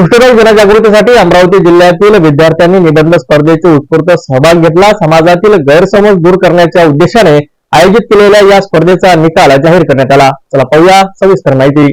कुष्ठरोग जनजागृतीसाठी अमरावती जिल्ह्यातील विद्यार्थ्यांनी निबंध स्पर्धेचे उत्स्फूर्त सहभाग घेतला. समाजातील गैरसमज दूर करण्याच्या उद्देशाने आयोजित केलेल्या या स्पर्धेचा निकाल जाहीर करण्यात आला. चला पाहूया सविस्तर माहिती.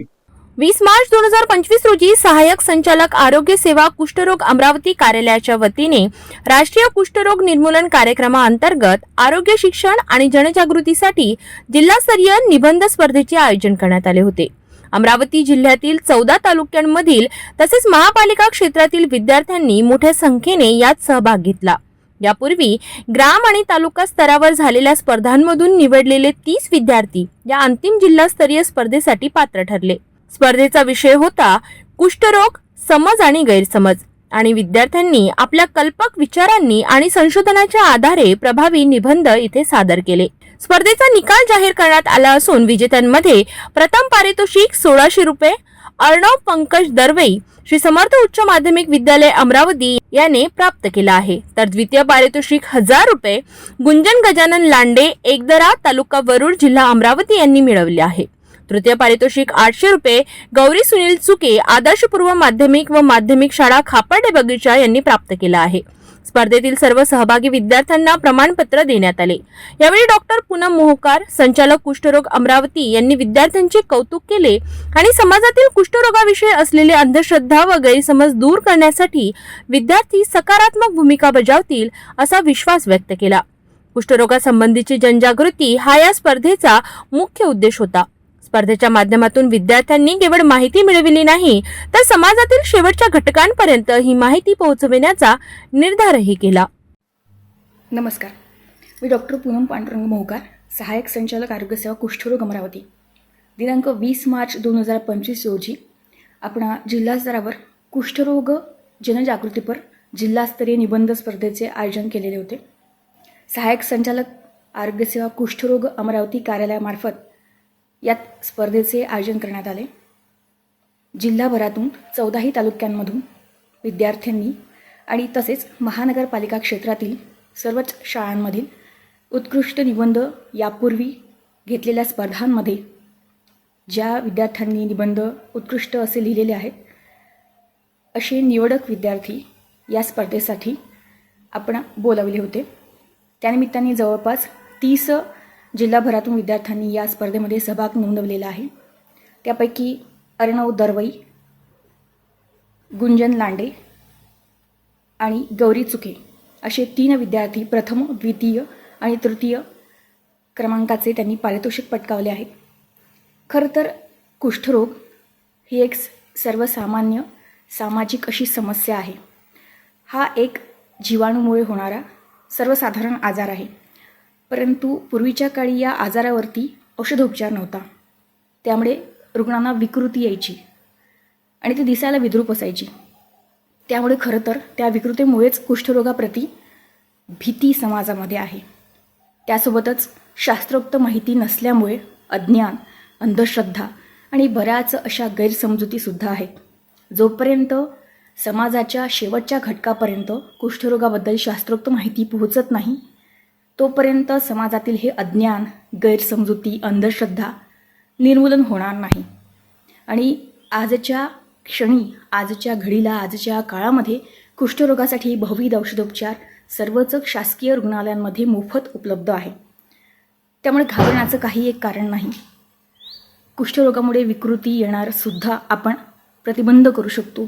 वीस मार्च दोन हजार पंचवीस रोजी सहाय्यक संचालक आरोग्य सेवा कुष्ठरोग अमरावती कार्यालयाच्या वतीने राष्ट्रीय कुष्ठरोग निर्मूलन कार्यक्रमाअंतर्गत आरोग्य शिक्षण आणि जनजागृतीसाठी जिल्हास्तरीय निबंध स्पर्धेचे आयोजन करण्यात आले होते. अमरावती जिल्ह्यातील चौदा तालुक्यांमधील तसेच महापालिका क्षेत्रातील विद्यार्थ्यांनी मोठ्या संख्येने यात सहभाग घेतला. यापूर्वी ग्राम आणि तालुका स्तरावर झालेल्या स्पर्धांमधून निवडलेले तीस विद्यार्थी या अंतिम जिल्हास्तरीय स्पर्धेसाठी पात्र ठरले. स्पर्धेचा विषय होता कुष्ठरोग समज आणि गैरसमज आणि विद्यार्थ्यांनी आपल्या कल्पक विचारांनी आणि संशोधनाच्या आधारे प्रभावी निबंध इथे सादर केले. स्पर्धेचा निकाल जाहीर करण्यात आला असून विजेत्यांमध्ये प्रथम पारितोषिक सोळाशे रुपये अर्णव पंकज दर्वे श्री समर्थ उच्च माध्यमिक विद्यालय अमरावती याने प्राप्त केला आहे. तर द्वितीय पारितोषिक हजार रुपये गुंजन गजानन लांडे एकदरा तालुका वरुड जिल्हा अमरावती यांनी मिळवले आहे. तृतीय पारितोषिक आठशे रुपये गौरी सुनील चुके आदर्श पूर्व माध्यमिक व माध्यमिक शाळा खापर्डे बगीचा यांनी प्राप्त केला आहे. स्पर्धेतील सर्व सहभागी विद्यार्थ्यांना प्रमाणपत्र देण्यात आले. यावेळी डॉक्टर पूनम मोहकार संचालक कुष्ठरोग अमरावती यांनी विद्यार्थ्यांचे कौतुक केले आणि समाजातील कुष्ठरोगाविषयी असलेले अंधश्रद्धा व गैरसमज दूर करण्यासाठी विद्यार्थी सकारात्मक भूमिका बजावतील असा विश्वास व्यक्त केला. कुष्ठरोगासंबंधीची जनजागृती हा या स्पर्धेचा मुख्य उद्देश होता. स्पर्धेच्या माध्यमातून विद्यार्थ्यांनी केवळ माहिती मिळविली नाही तर समाजातील शेवटच्या घटकांपर्यंत ही माहिती पोहोचविण्याचा निर्धारही केला. नमस्कार. मी डॉक्टर पूनम पांडुरंग मोहकार सहाय्यक संचालक आरोग्यसेवा कुष्ठरोग अमरावती. दिनांक वीस मार्च दोन हजार पंचवीस रोजी आपण जिल्हास्तरावर कुष्ठरोग जनजागृतीपर जिल्हास्तरीय निबंध स्पर्धेचे आयोजन केलेले होते. सहाय्यक संचालक आरोग्यसेवा कुष्ठरोग अमरावती कार्यालयामार्फत यात स्पर्धेचे आयोजन करण्यात आले. जिल्हाभरातून चौदाही तालुक्यांमधून विद्यार्थ्यांनी आणि तसेच महानगरपालिका क्षेत्रातील सर्वच शाळांमधील उत्कृष्ट निबंध यापूर्वी घेतलेल्या स्पर्धांमध्ये ज्या विद्यार्थ्यांनी निबंध उत्कृष्ट असे लिहिलेले आहेत असे निवडक विद्यार्थी या स्पर्धेसाठी आपण बोलावले होते. त्यानिमित्ताने जवळपास तीस जिल्हाभरातून विद्यार्थ्यांनी या स्पर्धेमध्ये सहभाग नोंदवलेला आहे. त्यापैकी अर्णव दरवई गुंजन लांडे आणि गौरी चुके असे तीन विद्यार्थी प्रथम द्वितीय आणि तृतीय क्रमांकाचे त्यांनी पारितोषिक पटकावले आहेत. खरं तर कुष्ठरोग ही एक सर्वसामान्य सामाजिक अशी समस्या आहे. हा एक जीवाणूमुळे होणारा सर्वसाधारण आजार आहे. परंतु पूर्वीच्या काळी या आजारावरती औषधोपचार नव्हता. त्यामुळे रुग्णांना विकृती यायची आणि ती दिसायला विद्रूप असायची. त्यामुळे खरं तर त्या विकृतीमुळेच कुष्ठरोगाप्रती भीती समाजामध्ये आहे. त्यासोबतच शास्त्रोक्त माहिती नसल्यामुळे अज्ञान अंधश्रद्धा आणि बऱ्याच अशा गैरसमजुतीसुद्धा आहेत. जोपर्यंत समाजाच्या शेवटच्या घटकापर्यंत कुष्ठरोगाबद्दल शास्त्रोक्त माहिती पोहोचत नाही तोपर्यंत समाजातील हे अज्ञान गैरसमजुती अंधश्रद्धा निर्मूलन होणार नाही. आणि आजच्या क्षणी आजच्या घडीला आजच्या काळामध्ये कुष्ठरोगासाठी बहुविध औषधोपचार सर्वच शासकीय रुग्णालयांमध्ये मोफत उपलब्ध आहे. त्यामुळे घाबरण्याचं काही एक कारण नाही. कुष्ठरोगामुळे विकृती येणार सुद्धा आपण प्रतिबंध करू शकतो.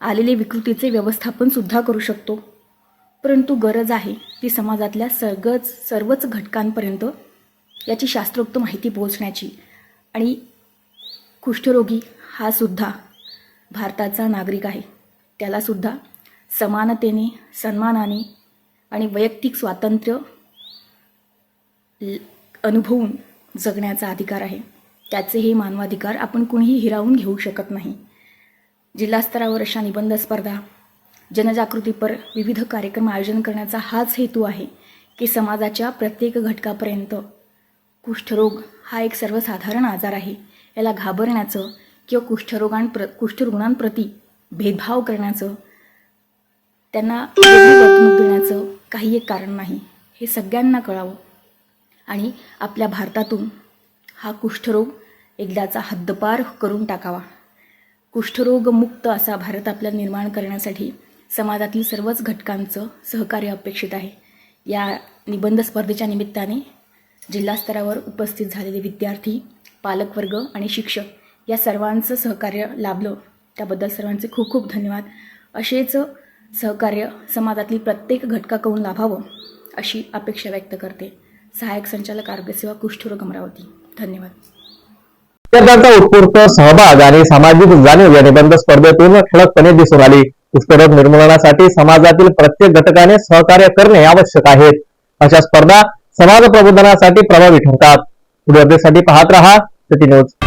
आलेले विकृतीचे व्यवस्थापनसुद्धा करू शकतो. परंतु गरज आहे ती समाजातल्या सगळंच सर्वच घटकांपर्यंत याची शास्त्रोक्त माहिती पोहोचण्याची. आणि कुष्ठरोगी हा सुद्धा भारताचा नागरिक आहे. त्यालासुद्धा समानतेने सन्मानाने आणि वैयक्तिक स्वातंत्र्य ल- अनुभवून जगण्याचा अधिकार आहे. त्याचे हे मानवाधिकार आपण कुणीही हिरावून घेऊ शकत नाही. जिल्हास्तरावर अशा निबंध स्पर्धा जनजागृतीपर विविध कार्यक्रम आयोजन करण्याचा हाच हेतू आहे की समाजाच्या प्रत्येक घटकापर्यंत. कुष्ठरोग हा एक सर्वसाधारण आजार आहे. याला घाबरण्याचं किंवा कुष्ठरोगांप्र कुष्ठरुग्णांप्रती भेदभाव करण्याचं त्यांना वर्तणूक देण्याचं काही एक कारण नाही हे सगळ्यांना कळावं. आणि आपल्या भारतातून हा कुष्ठरोग एकदाचा हद्दपार करून टाकावा. कुष्ठरोगमुक्त असा भारत आपल्या निर्माण करण्यासाठी समाजातील सर्वच घटकांचं सहकार्य अपेक्षित आहे. या निबंध स्पर्धेच्या निमित्ताने जिल्हास्तरावर उपस्थित झालेले विद्यार्थी पालकवर्ग आणि शिक्षक या सर्वांचं सहकार्य लाभलं. त्याबद्दल सर्वांचे खूप खूप धन्यवाद. असेच सहकार्य समाजातील प्रत्येक घटकाकडून लाभावं अशी अपेक्षा व्यक्त करते. सहाय्यक संचालक आरोग्यसेवा कुष्ठरोग अमरावती. धन्यवाद. विद्यार्थ्यांचा उत्स्फूर्त सहभाग आणि सामाजिक जाणीव या निबंध स्पर्धेतून ठळकपणे दिसून आली. कुष्ठरोग निर्मूलनासाठी समाजातील प्रत्येक घटकाने सहकार्य करणे आवश्यक आहे. अशा स्पर्धा समाज प्रबोधनासाठी प्रभावी ठरतात. पुढे अपडेटसाठी पाहत रहा सिटी न्यूज.